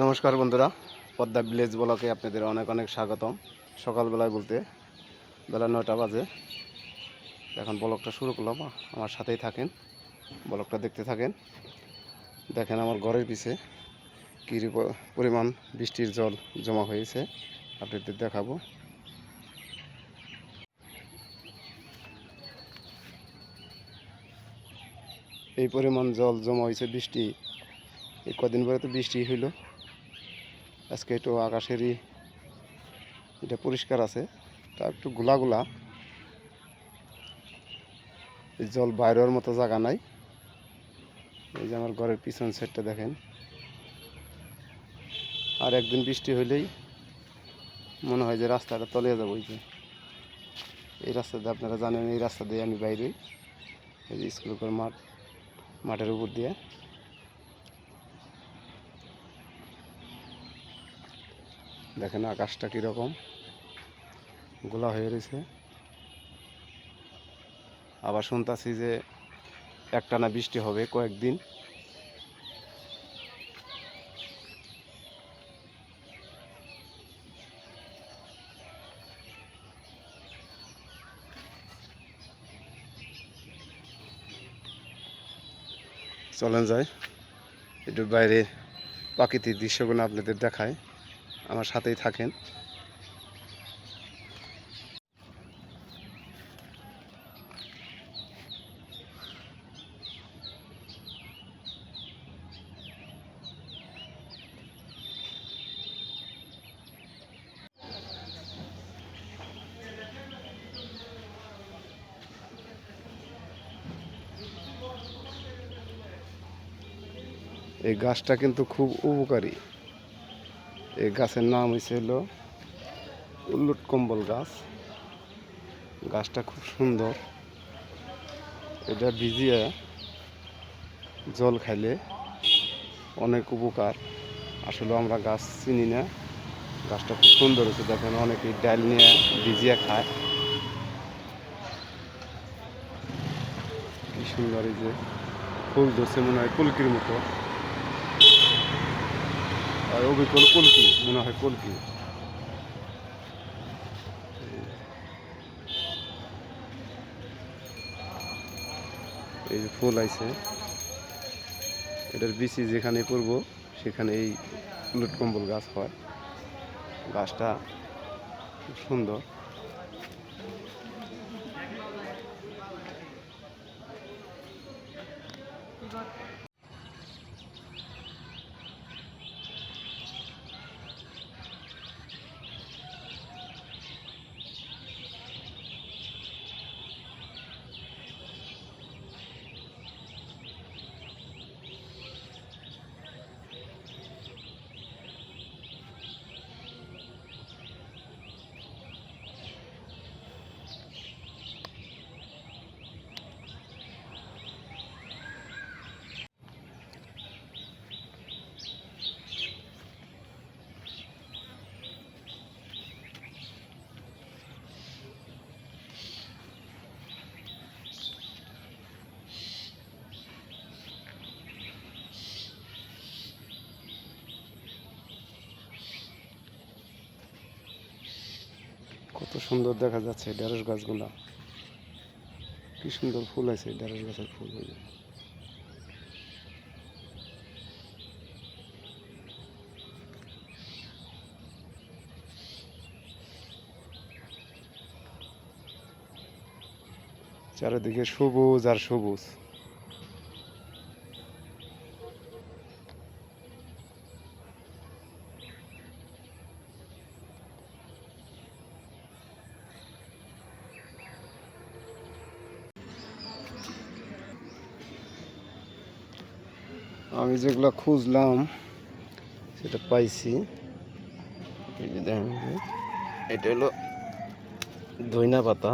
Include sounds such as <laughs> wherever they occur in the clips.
নমস্কার বন্ধুরা, পদ্মা ভিলেজ ব্লকে আপনাদের অনেক অনেক স্বাগতম। সকালবেলায় বলতে বেলা নয়টা বাজে। এখন ব্লকটা শুরু করলাম, আমার সাথেই থাকেন ব্লকটা দেখতে থাকেন। দেখেন আমার ঘরের পিছে কী পরিমাণ বৃষ্টির জল জমা হয়েছে, আপনাদের দেখাবো। এই পরিমাণ জল জমা হয়েছে বৃষ্টি, এই কদিন পরে তো বৃষ্টি হইল। আজকে একটু আকাশেরই এটা পরিষ্কার আছে। তা একটু গোলা গোলা। এই জল বাইরের মতো জায়গা নাই। এই যে আমার ঘরের পিছন সাইডটা দেখেন। আর একদিন বৃষ্টি হইলেই মনে হয় যে রাস্তাটা তলিয়ে যাব এই যে। এই রাস্তা দিয়ে আপনারা জানেন, এই রাস্তা দিয়ে আমি বাইরে এই যে স্কুল করে মাঠ, মাঠের উপর দিয়ে। দেখেন আকাশটা কীরকম। গোলা হয়ে রয়েছে। আবার শুনতাছি যে একটানা বৃষ্টি হবে কয়েকদিন। চলেন যায় একটু বাইরে প্রাকৃতিক দৃশ্যগুলো আপনাদের দেখায় আমার সাথেই থাকেন। এই গাছটা কিন্তু খুব উপকারী। এই গাছের নাম হয়েছে হলো উল্লুট কম্বল গাছ। গাছটা খুব সুন্দর। এটা ভিজিয়ে জল খাইলে অনেক উপকার। আসলে আমরা গাছ চিনি না। গাছটা খুব সুন্দর হয়েছে, দেখেন অনেকে ডাল নিয়ে ভিজিয়ে খায়। কি সুন্দর এই যে ফুল ধরছে, মনে হয় কলকির মতো। অবিকল কলকি, মনে হয় কলকি। এই যে ফুল আইছে, এটার বিচি যেখানে পড়ব সেখানে এই লুটকম্বল গাছ হয়। গাছটা সুন্দর। কত সুন্দর দেখা যাচ্ছে ঢেঁড়স গাছগুলা। কি সুন্দর ফুল আছে ঢেঁড়স গাছের ফুল চারিদিকে সবুজ আর সবুজ আমি যেগুলো খুঁজলাম সেটা পাইছি। দেখেন এটা হলো ধইনা পাতা।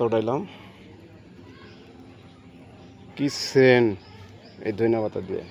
ধন্যবাদ উঠাইলাম। কি সেন এই ধনিয়া পাতা দিয়ে।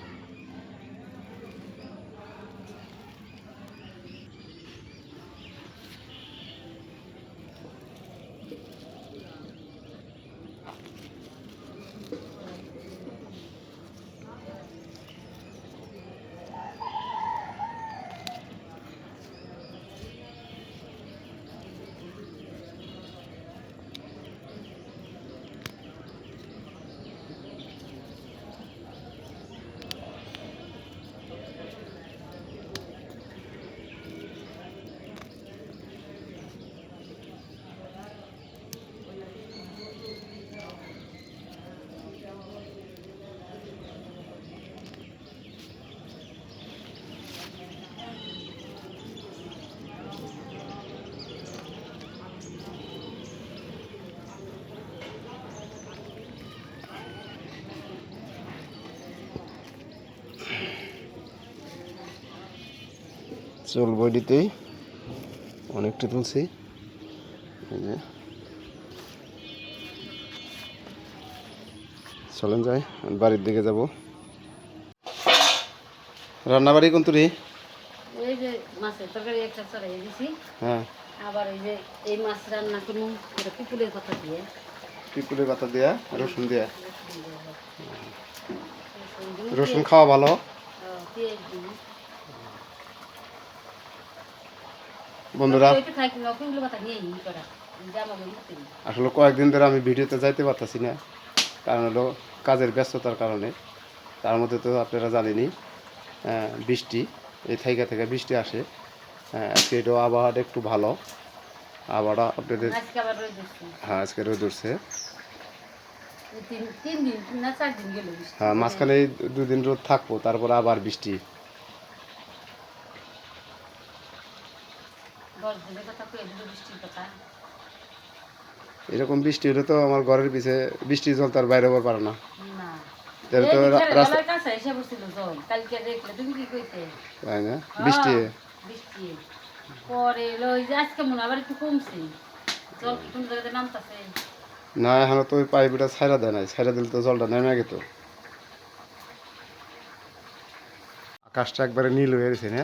চুল বডিতেই অনেকটা তুলছি। এই যে। চলেন যাই বাড়ির দিকে যাব। কোন যে মাছের তরকারি একটা চড়াই দিছি। হ্যাঁ। আবার এই যে এই মাছ রান্না করব এটা কুকুরের কথা দিয়ে। পিপুলের পাতা দেয়া রসুন দেয়া। রসুন খাওয়া ভালো। বন্ধুরা আসলে কয়েকদিন ধরে আমি ভিডিওতে যাইতে পারতাছি না কারণ হলো কাজের ব্যস্ততার কারণে। তার মধ্যে তো আপনারা জানেনই আহ, বৃষ্টি এই থাইকা থেকে বৃষ্টি আসে। আজকে এটা আবহাওয়াটা একটু ভালো। আবহাওয়া আপনাদের হ্যাঁ আজকে রোদ উঠছে। হ্যাঁ মাঝখানে দুদিন রোদ থাকব তারপরে আবার বৃষ্টি দশ দিনের কথা কয়ে দিল বৃষ্টির কথা এরকম বৃষ্টি হলে তো আমার ঘরের পিছে বৃষ্টি জল তার বাইরে হবার পারে না। না। তাই বৃষ্টি। হ্যাঁ, বৃষ্টি না এখন তো ওই পাইপটা ছাইরা দেয় নাই। ছাইরা দিলে তো জলটা নেমে গেত। আকাশটা একবারে নীল হয়ে গেছে না?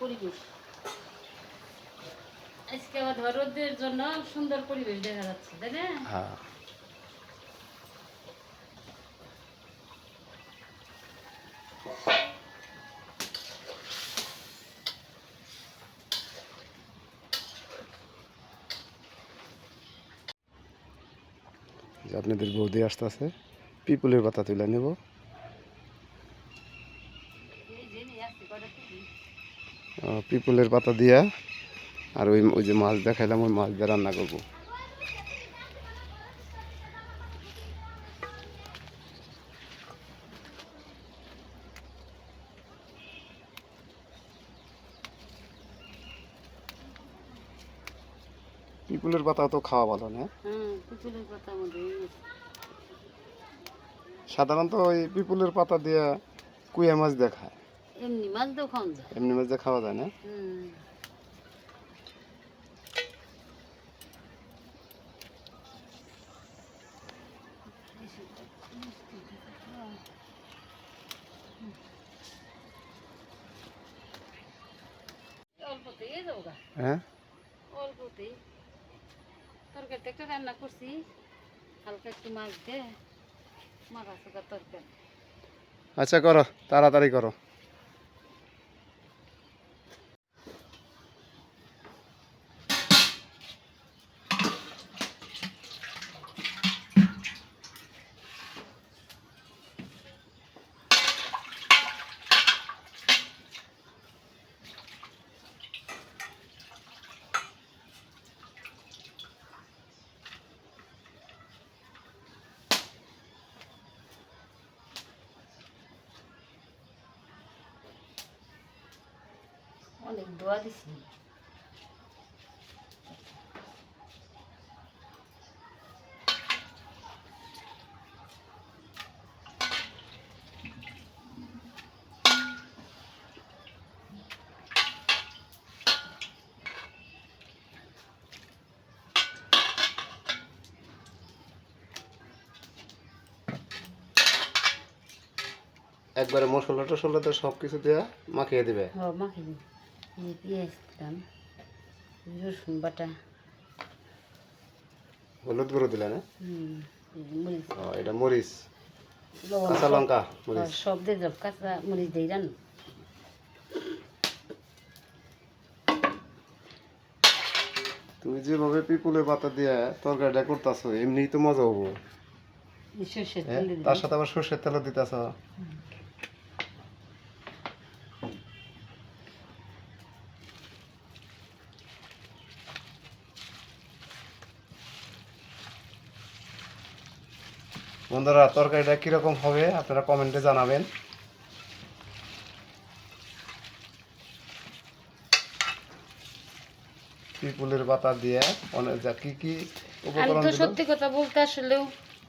পরিবেশ। রোদের জন্য সুন্দর পরিবেশ দেখা যাচ্ছে তাই না? হ্যাঁ। আপনাদের বৌদি আসতেছে পিপুলের পাতা তুলে নেব। পিপুলের পাতা দিয়া আর ওই ওই যে মাছ দেখাইলাম ওই মাছ দিয়ে রান্না করব। পিপুলের পাতা তো খাওয়া ভালো না? হ্যাঁ সাধারণত ওই পিপুলের পাতা দিয়ে কুয়া মাছ দেখায় এমনি মাছ খাওয়া যায়। এমনি মাছ দিয়ে খাওয়া যায় না হুম অল্পতেই এই যাব গা হ্যাঁ? অল্পতেই। তরকারিটা একটা রান্না করছি। হালকা একটু মাছ দে আছে তরকারি। আচ্ছা করো তাড়াতাড়ি করো। অনেক দোয়া দিছি। একবারে মশলা টশলাতে সবকিছু সব দেওয়া মাখিয়ে দিবে। হ্যাঁ মাখিয়ে দিবে। পেঁয়াজ দিলাম রসুন বাটা। হলুদ গুঁড়ো দিলে না হুম এই যে মরিচ। ও, এটা মরিচ। কাঁচা লঙ্কা হ্যাঁ, মরিচ। সব দিয়ে যাব কাঁচা মরিচ দিয়ে রান তুমি যেভাবে পিপুলের পাতা দিয়ে তরকারিটা করতেছো এমনি তো মজা হব। হ্যাঁ? তার সাথে আবার সর্ষের তেলও দিতেছ। বন্ধুরা তরকারিটা কীরকম হবে আপনারা কমেন্টে জানাবেন। পিপুলের পাতা দিয়ে অনেক যা কি কি আমি উপকরণ তো সত্যি কথা বলতে আসলেও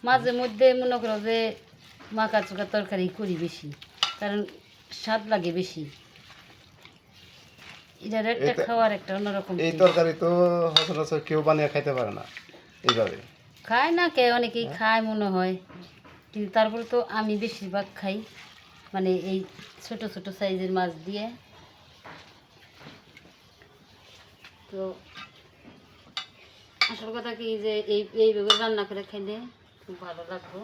মাঝে মধ্যে মনে করো যে মাখা চোখা তরকারি করি বেশি কারণ স্বাদ লাগে বেশি। এটার একটা খাওয়ার একটা অন্যরকম এই তরকারি তো সচরাচর কেউ বানিয়ে খাইতে পারে না এইভাবে। খায় না, কে অনেকেই খায় মনে হয়। কিন্তু তারপরে তো আমি বেশিরভাগ খাই মানে এই ছোট ছোট সাইজের মাছ দিয়ে। তো আসল কথা কি যে এই এইভাবে রান্না করে খেলে খুব ভালো লাগবে।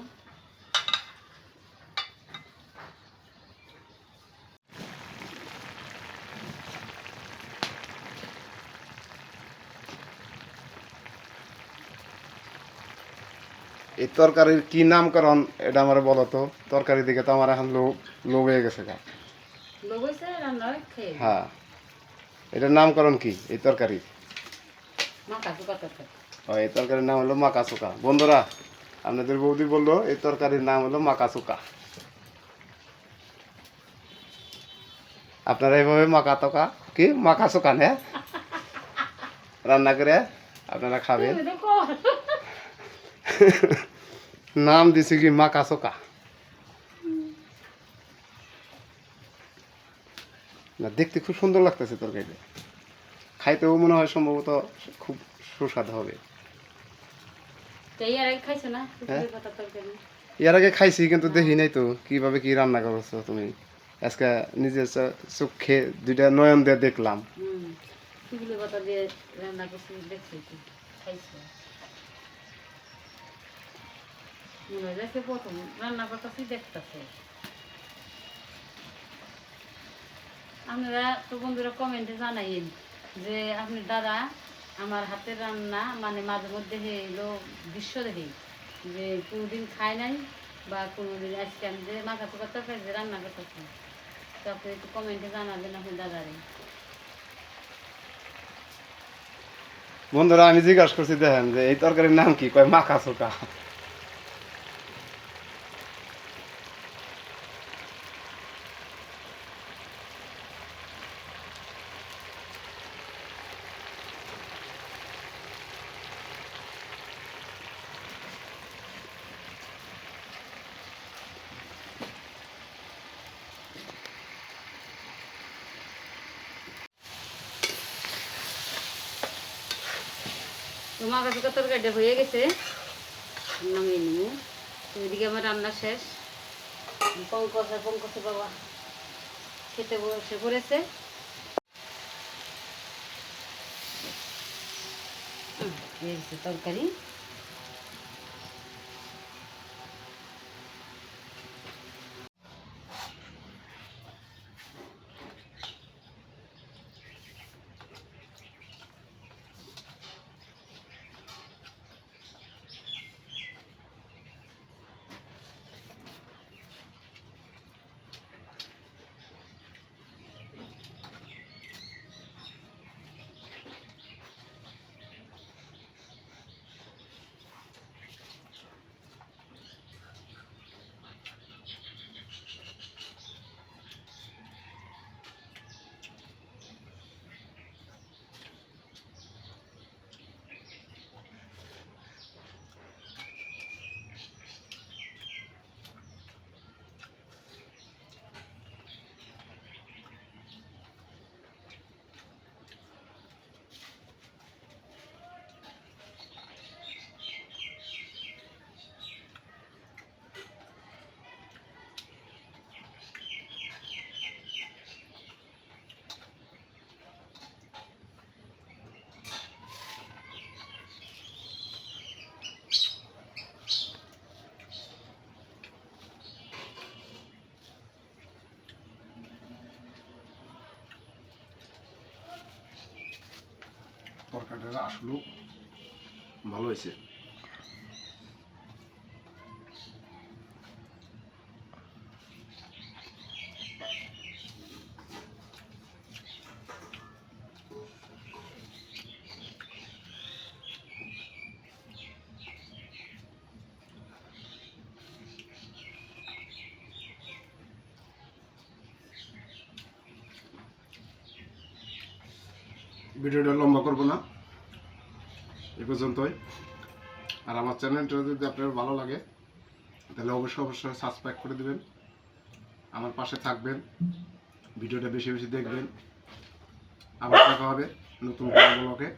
এই তরকারির কি নামকরণ এটা আমার বলো তো তরকারি দিকে তো আমার এখন লোভ লোভ হয়ে গেছে গা। লোক হয়েছে রান্না হয় খেয়ে হ্যাঁ। এটার নামকরণ কি এই তরকারি? মাথা চুকা তরকারি। ও এই তরকারির নাম হলো মাকা চুকা বন্ধুরা আপনাদের বৌদি বলল এই তরকারির নাম হলো মাকা চুকা আপনারা এইভাবে মাকা তকা কি? মাকা চুকা নে রান্না করে আপনারা খাবেন। তুমি তো কর। <laughs> নাম দিছি কি মা চোকা না দেখতে খুব সুন্দর লাগতেছে তোর তরকারিটা। খাইতেও মনে হয় সম্ভবত খুব সুস্বাদ হবে। হ্যাঁ। এর আগে খাইছি কিন্তু দেখি নাই তো কীভাবে কি রান্না করছ তুমি। আজকে নিজের চোখে দুইটা নয়ন দিয়ে দেখলাম। রান্না করছি দেখছি খাইছো? মনে হয় প্রথম করতেছি দেখতেছে। আপনারা তো বন্ধুরা কমেন্টে জানাইন যে আপনি দাদা আমার হাতের রান্না মানে মাঝে মধ্যে এলো দৃশ্য দেখি যে কোনোদিন খায় নাই বা কোনোদিন আজকে আমি যে পোকা তরকারি যে রান্না করতেছি। তো আপনি একটু কমেন্টে জানাবেন আপনি দাদারে। বন্ধুরা, আমি জিজ্ঞাসা করছি, দেখেন যে এই তরকারির নাম কি? কয়, মাখা চোকা তো কাছে কত তরকারিটা হয়ে গেছে? নামিয়ে নিব। এদিকে আমার রান্না শেষ। পঙ্কজ আর পঙ্কজ বাবা খেতে বসে পড়েছে। তরকারি। এটা আসলেও ভালো হয়েছে। ভিডিওটা লম্বা করব না। এ পর্যন্তই। আর আমার চ্যানেলটা যদি আপনার ভালো লাগে, তাহলে অবশ্যই অবশ্যই সাবস্ক্রাইব করে দেবেন। আমার পাশে থাকবেন, ভিডিওটা বেশি বেশি দেখবেন। আবার দেখা হবে নতুন ব্লগে